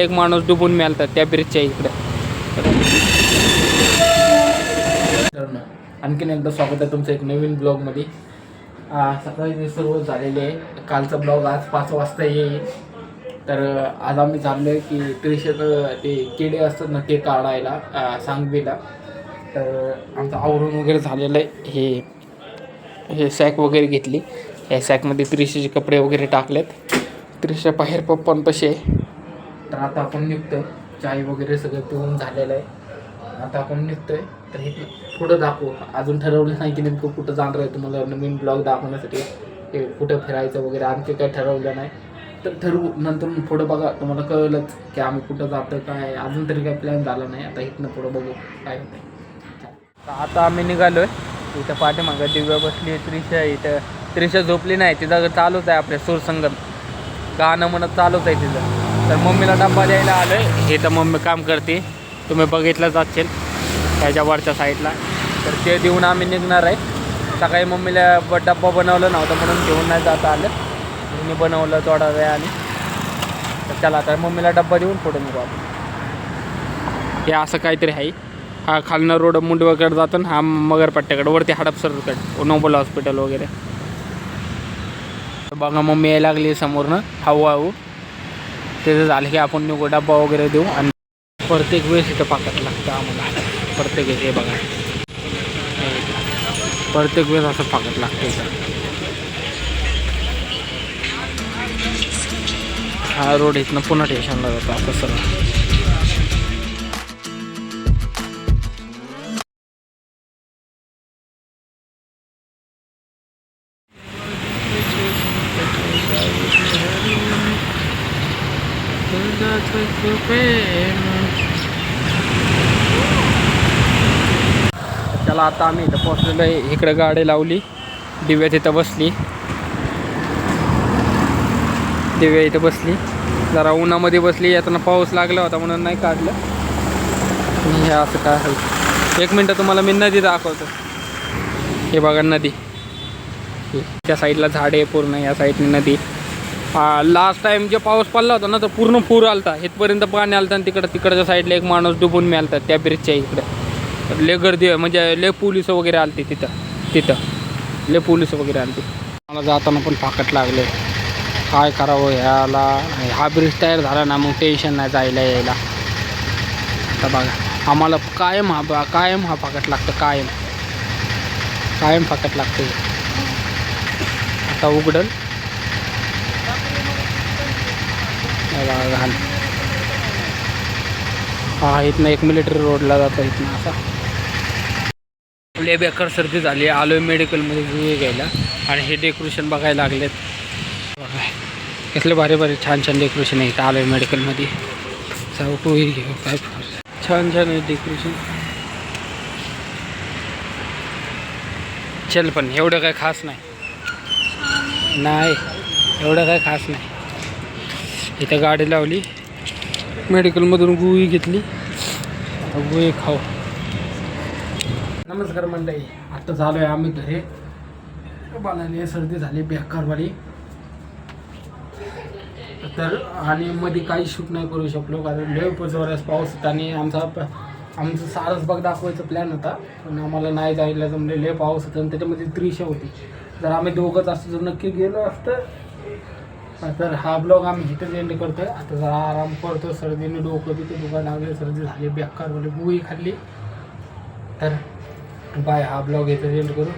एक माणूस डुबून मिळतात त्या ब्रिजच्या इकडे. आणखीन एकदा स्वागत आहे तुमचं एक नवीन ब्लॉगमध्ये आ, सकाळी ते सर्व झालेले आहे. कालचा ब्लॉग आज पाच वाजता येईल. तर आज आम्ही चाललो आहे की त्रिशेत ते किडे असतात ना ते काढायला सांगवीला. तर आमचं आवरून वगैरे झालेलं आहे. हे हे सॅक वगैरे घेतली. या सॅकमध्ये त्रिशेचे कपडे वगैरे टाकलेत. त्रिशा बाहेर पप्पांपाशी आहे. तर आता आपण निघतोय. चाय वगैरे सगळं पिऊन झालेलं आहे. आता आपण निघतोय. तर हे पुढं दाखवू. अजून ठरवलं नाही की नेमकं कुठं जाणार आहे तुम्हाला नवीन ब्लॉग दाखवण्यासाठी. हे कुठं फिरायचं वगैरे आणखी काही ठरवलं नाही. तर ठरवू. नंतर पुढं बघा. तुम्हाला कळलंच की आम्ही कुठं जातो काय अजून तरी काही प्लॅन झाला नाही. आता इथनं पुढं बघू काय होतं आता आम्ही निघालो आहे इथं पाठीमागं दिव्या बसली त्रिशा. इथं त्रिशा झोपली नाही. तिथं चालूच आहे आपल्या सुरसंगत गाणं म्हणत चालूच आहे तिथं तर मम्मीला डब्बा द्यायला आलं हे तर मम्मी काम करते. तुम्ही बघितलंच असेल त्याच्या वरच्या साईडला. तर ते देऊन आम्ही निघणार आहे. सकाळी मम्मीला ब- डब्बा बनवलं नव्हतं म्हणून घेऊन नाही जाता आलं. मी बनवलं थोडा वेळाने तर चला आता मम्मीला डब्बा देऊन पुढे निघू आपण. हे असं काहीतरी आहे. हा खालनं रोड मुंडवाकडे जातो आणि हा मगरपट्ट्याकडे. वरती हडपसरकडे. नोबल हॉस्पिटल वगैरे. तर बघा मम्मी यायला लागली समोरनं. हळूहळू. त्याचं झालं की आपण निघू डब्बा वगैरे देऊ आणि प्रत्येक वेळेस इथं पाकायला लागतं आम्हाला. प्रत्येक वेळेस हे बघा. प्रत्येक वेळेस असं पाकत लागतं इथं. हा रोड इथनं पुन्हा स्टेशनला जातो असं सरळ त्याला आता आम्ही इथं पोहोचलेलो आहे. इकडे गाडी लावली. दिव्या तिथं बसली. दिव्या इथं बसली. जरा उन्हामध्ये बसली येताना पाऊस लागला होता म्हणून नाही काढलं. हे असं काय आहे? एक मिनटं तुम्हाला मी नदी दाखवतो. हे बघा नदी. त्या साईडला झाडे आहे पूर्ण या साईडने नदी. लास्ट टाइम जे पाऊस पडला होता ना तर पूर्ण पूर आलता. इथपर्यंत पाणी आलता आणि तिकडं तिकडच्या साईडला एक माणूस डुबून मिळतात त्या ब्रिजच्या इकडे. तर लय गर्दी आहे म्हणजे लय पोलीस वगैरे आलते तिथं. तिथं. लय पोलीस वगैरे आलते. मला जाताना पण फाकट लागले काय करावं ह्याला? हा ब्रिज तयार झाला ना मग टेन्शन नाही जायला यायला. आता बघा. आम्हाला कायम हा बा- कायम हा फाकट लागतं कायम. कायम फाकट लागते आता उघडल हे बघा घाल हा इथनं एक मिलिटरी रोडला जातो इथनं असा. लय बेकार सर्दी झाली आलोय मेडिकलमध्ये हे घ्यायला. आणि हे डेकोरेशन बघायला लागलेत. बघा कसले भारी भारी छान छान डेकोरेशन आहे इथं आलोय मेडिकलमध्ये जाऊ पोही घेऊ काय. छान छान आहे डेकोरेशन चल पण एवढं काय खास नाही. नाही एवढं काय खास नाही. इथं गाडी लावली. मेडिकलमधून गुळी घेतली. आता खाऊ. नमस्कार मंडळी आता झालो आहे आम्ही घरी. बालाने सर्दी झाली बेकारवाली. तर आणि मध्ये काही शूट नाही करू शकलो कारण लय जोरास पाऊस होता आणि आमचा प- आमचं सारसबाग दाखवायचा प्लॅन होता पण आम्हाला नाही जायला जमले लय पाऊस होता आणि त्याच्यामध्ये त्रिशा होती. जर आम्ही दोघंच असतो जर नक्की गेलो असतं तर हा ब्लॉग आम्ही इथेच एंड करतोय. आता जरा आराम करतो सर्दीने डोकं तिथे दुकान लागले. सर्दी झाली बेकार म्हणजे गुई खाल्ली. तर बाय हा ब्लॉग इथेच एंड करू.